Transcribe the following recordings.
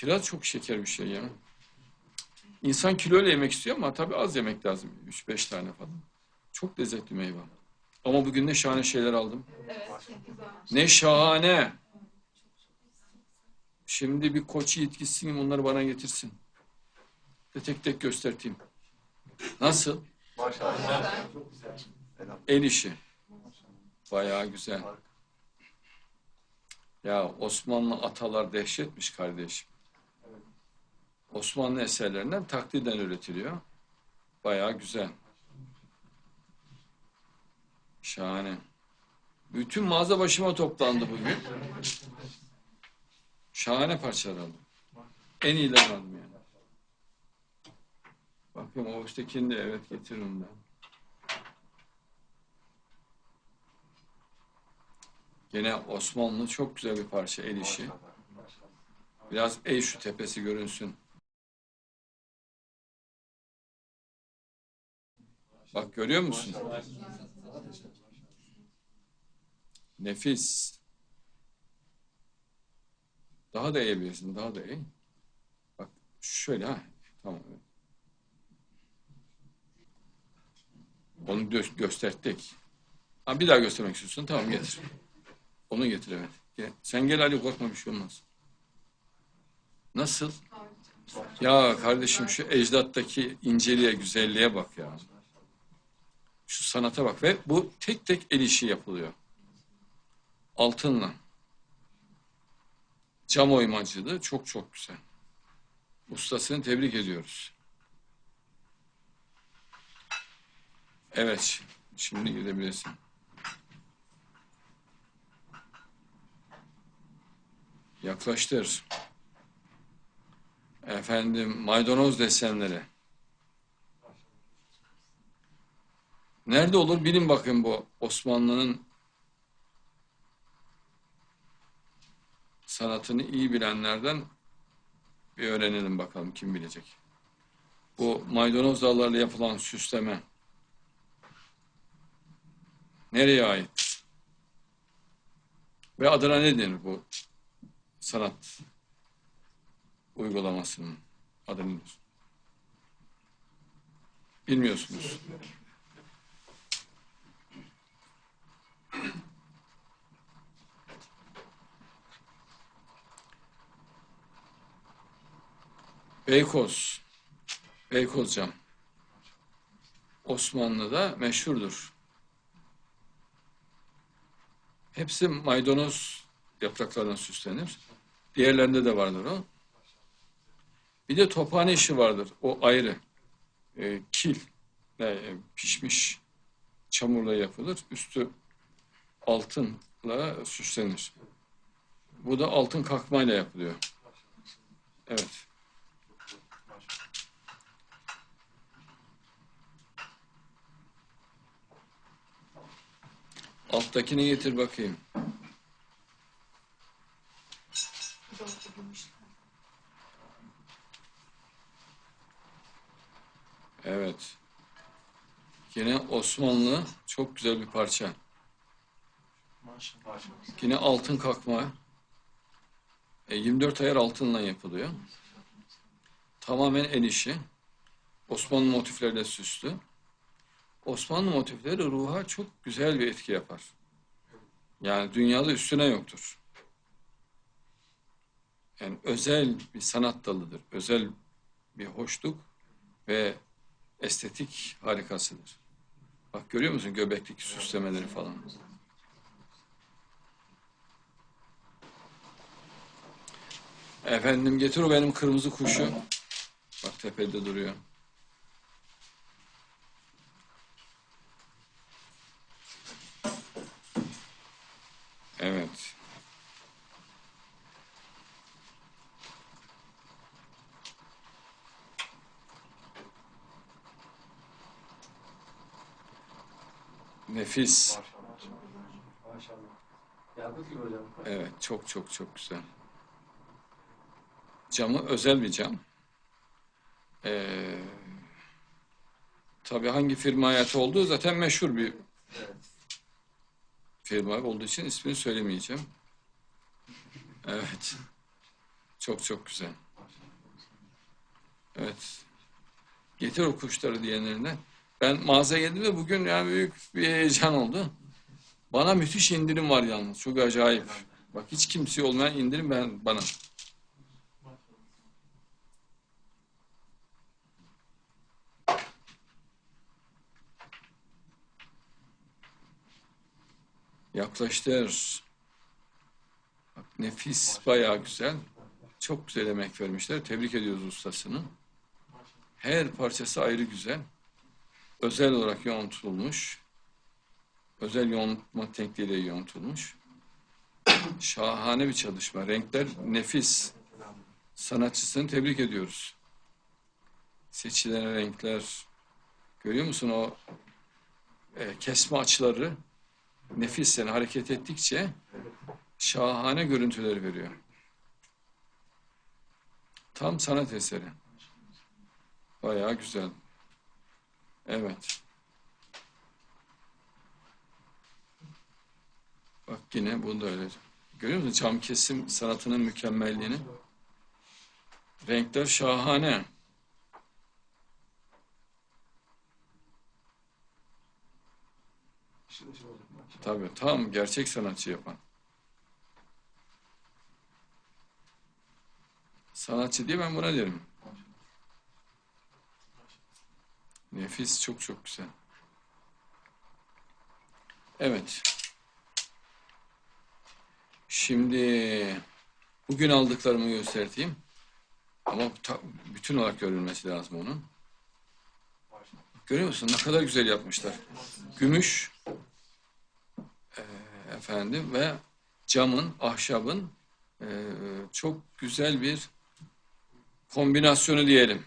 Kiraz çok şeker bir şey ya. İnsan kiloyla yemek istiyor ama tabii az yemek lazım. 3-5 tane falan. Çok lezzetli meyve. Ama bugün ne şahane şeyler aldım. Ne şahane. Şimdi bir koç yiğit gitsin onları bana getirsin. Ve tek tek gösterteyim. Nasıl? Maşallah. El işi. Bayağı güzel. Ya Osmanlı atalar dehşetmiş kardeşim. Osmanlı eserlerinden takliden üretiliyor. Bayağı güzel. Şahane. Bütün mağaza başıma toplandı bugün. Şahane parçalar aldım. En iyilerini aldım yani. Bakıyorum o üsttekini de evet getiririm ben. Gene Osmanlı çok güzel bir parça el işi. Biraz ey şu tepesi görünsün. Bak görüyor musun? Nefis. Daha da eğebilirsin, daha da eğ. Bak şöyle ha. Tamam. Onu gö- gösterdik. Ha, bir daha göstermek istiyorsun. Tamam getir. Onu getir evet. Gel. Sen gel Ali korkma bir şey olmaz. Nasıl? Ya kardeşim şu ecdattaki inceliğe, güzelliğe bak ya. Şu sanata bak ve bu tek tek el işi yapılıyor. Altınla. Cam oymacılığı çok çok güzel. Ustasını tebrik ediyoruz. Evet, şimdi gidebilirsin. Yaklaştır. Efendim maydanoz desenleri. Nerede olur bilin bakın bu Osmanlı'nın sanatını iyi bilenlerden bir öğrenelim bakalım kim bilecek. Bu maydanoz dallarıyla yapılan süsleme nereye ait? Ve adına ne denir bu sanat uygulamasının adı nedir? Bilmiyorsunuz. Beykoz. Beykoz cam. Osmanlı'da meşhurdur. Hepsi maydanoz yapraklarından süslenir. Diğerlerinde de vardır o. Bir de tophane işi vardır. O ayrı. Ee, kil. e, pişmiş çamurla yapılır. Üstü altınla süslenir. Bu da altın kakmayla yapılıyor. Evet. Alttakini getir bakayım. Evet. Yine Osmanlı çok güzel bir parça. Yine altın kakma. E, 24 ayar altınla yapılıyor. Tamamen el işi. Osmanlı motiflerle süslü. Osmanlı motifleri ruha çok güzel bir etki yapar. Yani dünyada üstüne yoktur. Yani özel bir sanat dalıdır. Özel bir hoşluk ve estetik harikasıdır. Bak görüyor musun göbekteki süslemeleri falan. Efendim getir o benim kırmızı kuşu. Bak tepede duruyor. Nefis. Evet, çok çok çok güzel. Camı özel bir cam. Ee, tabii hangi firma hayatı olduğu zaten meşhur bir firma olduğu için ismini söylemeyeceğim. Evet. Çok çok güzel. Evet. Getir o kuşları diyenlerine. Ben mağazaya geldim de bugün yani büyük bir heyecan oldu. Bana müthiş indirim var yalnız. Çok acayip. Bak hiç kimseye olmayan indirim ben bana. Yaklaştır. Bak, nefis, bayağı güzel. Çok güzel emek vermişler. Tebrik ediyoruz ustasını. Her parçası ayrı güzel. Özel olarak yoğuntulmuş. Özel yoğunlutma tekniğiyle yoğuntulmuş. Şahane bir çalışma. Renkler nefis. Sanatçısını tebrik ediyoruz. Seçilen renkler. Görüyor musun o e, kesme açıları? Nefis yani hareket ettikçe şahane görüntüler veriyor. Tam sanat eseri. Bayağı güzel. Evet. Bak yine bu da öyle. Görüyor musun cam kesim sanatının mükemmelliğini? Renkler şahane. Tabii tam gerçek sanatçı yapan. Sanatçı diye ben buna derim. Nefis çok çok güzel. Evet. Şimdi bugün aldıklarımı göstereyim. Ama bütün olarak görülmesi lazım onun. Görüyor musun? Ne kadar güzel yapmışlar. Gümüş eee, efendim ve camın, ahşabın eee, çok güzel bir kombinasyonu diyelim.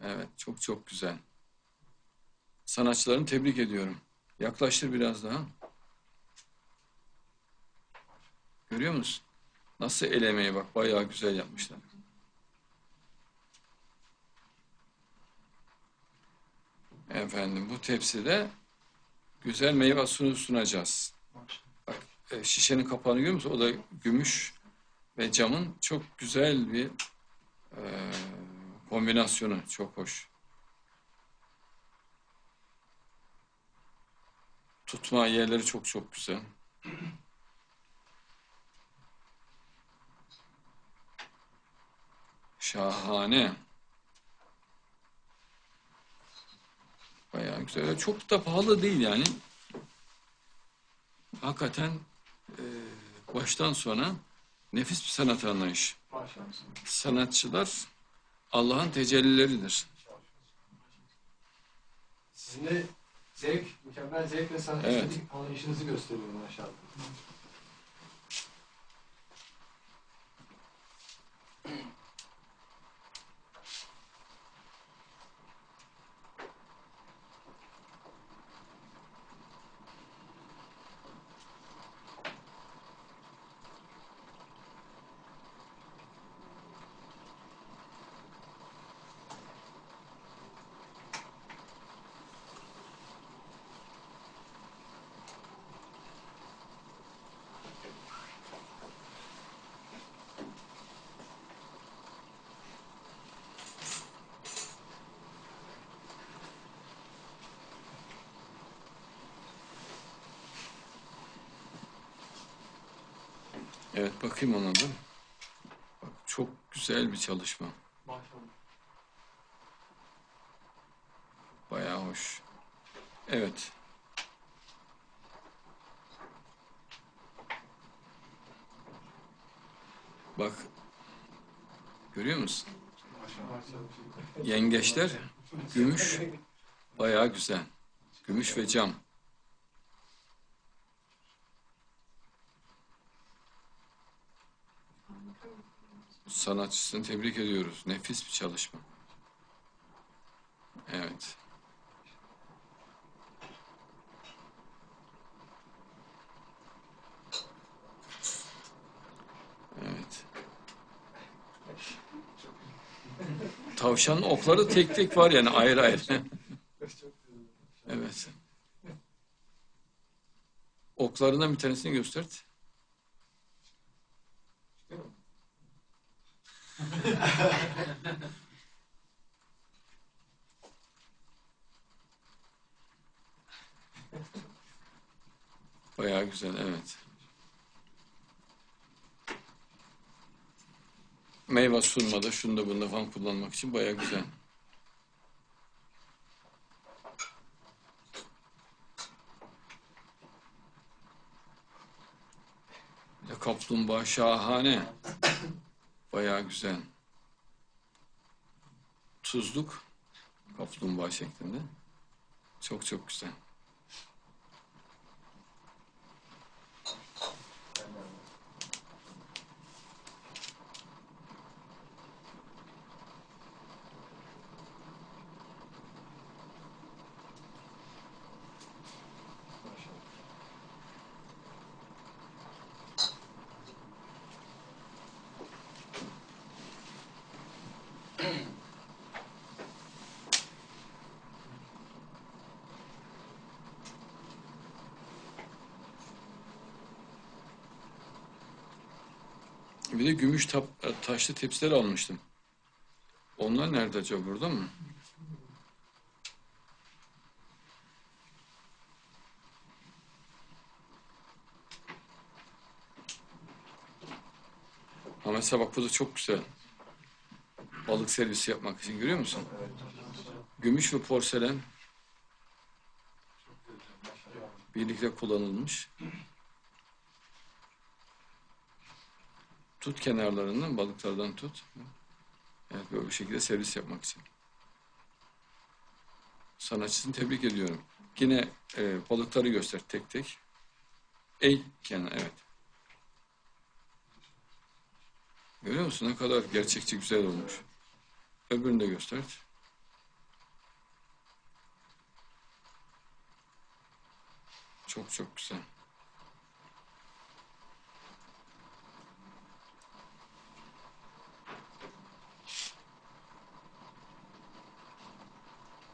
Evet, çok çok güzel. Sanatçılarını tebrik ediyorum. Yaklaştır biraz daha. Görüyor musun? Nasıl el emeği bak, bayağı güzel yapmışlar. Efendim bu tepside güzel meyve suyu sunacağız. Bak e, şişenin kapağını görüyor musun? O da gümüş ve camın çok güzel bir e, kombinasyonu. Çok hoş. Tutma yerleri çok çok güzel. Şahane. Bayağı güzel. Çok da pahalı değil yani. Hakikaten e, baştan sona nefis bir sanat anlayışı. Sanatçılar Allah'ın tecellileridir. Sizin de zevk, mükemmel zevk ve sanat Evet. anlayışınızı gösteriyor maşallah. Evet bakayım ona da. Bak, çok güzel bir çalışma. Maşallah. Bayağı hoş. Evet. Bak. Görüyor musun? Yengeçler gümüş. Bayağı güzel. Gümüş ve cam. Sanatçısını tebrik ediyoruz. Nefis bir çalışma. Evet. Evet. Tavşanın okları tek tek var yani ayrı ayrı. Evet. Oklarından bir tanesini göstert. Bayağı güzel, evet. Meyve sunmada, şunda bunda falan kullanmak için bayağı güzel. Kaplumbağa şahane. Bayağı güzel. Tuzluk kaplumbağa şeklinde. Çok çok güzel. Bir de gümüş tap- e, taşlı tepsiler almıştım. Onlar nerede acaba burada mı? Ha mesela bak bu da çok güzel. Balık servisi yapmak için görüyor musun? Gümüş ve porselen birlikte kullanılmış. Tut kenarlarından, balıklardan tut. Evet böyle bir şekilde servis yapmak için. Sanatçısını tebrik ediyorum. Yine e, balıkları göster tek tek. Ey kenar, evet. Görüyor musun ne kadar gerçekçi güzel olmuş. Öbürünü de göster. Çok çok güzel.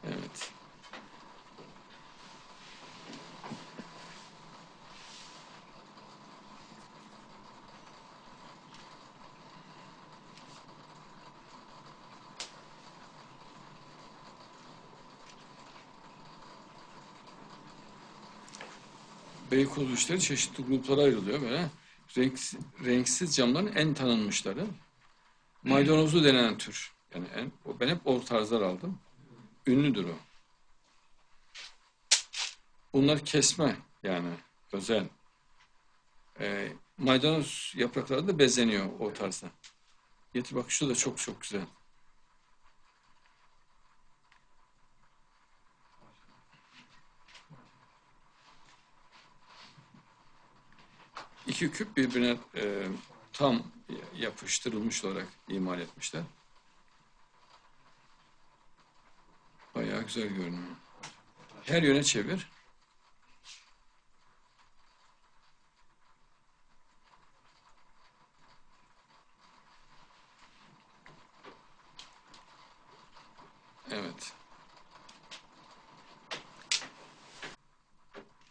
Evet. Beykoz işleri çeşitli gruplara ayrılıyor böyle. Renksiz, renksiz camların en tanınmışları. Maydanozlu denen tür. Yani en, ben hep o tarzlar aldım. Ünlüdür o. Bunlar kesme yani özel. Ee, maydanoz yaprakları da bezeniyor o tarzda. Getir bak şu da çok çok güzel. iki küp birbirine e, tam yapıştırılmış olarak imal etmişler. Bayağı güzel görünüyor. Her yöne çevir. Evet.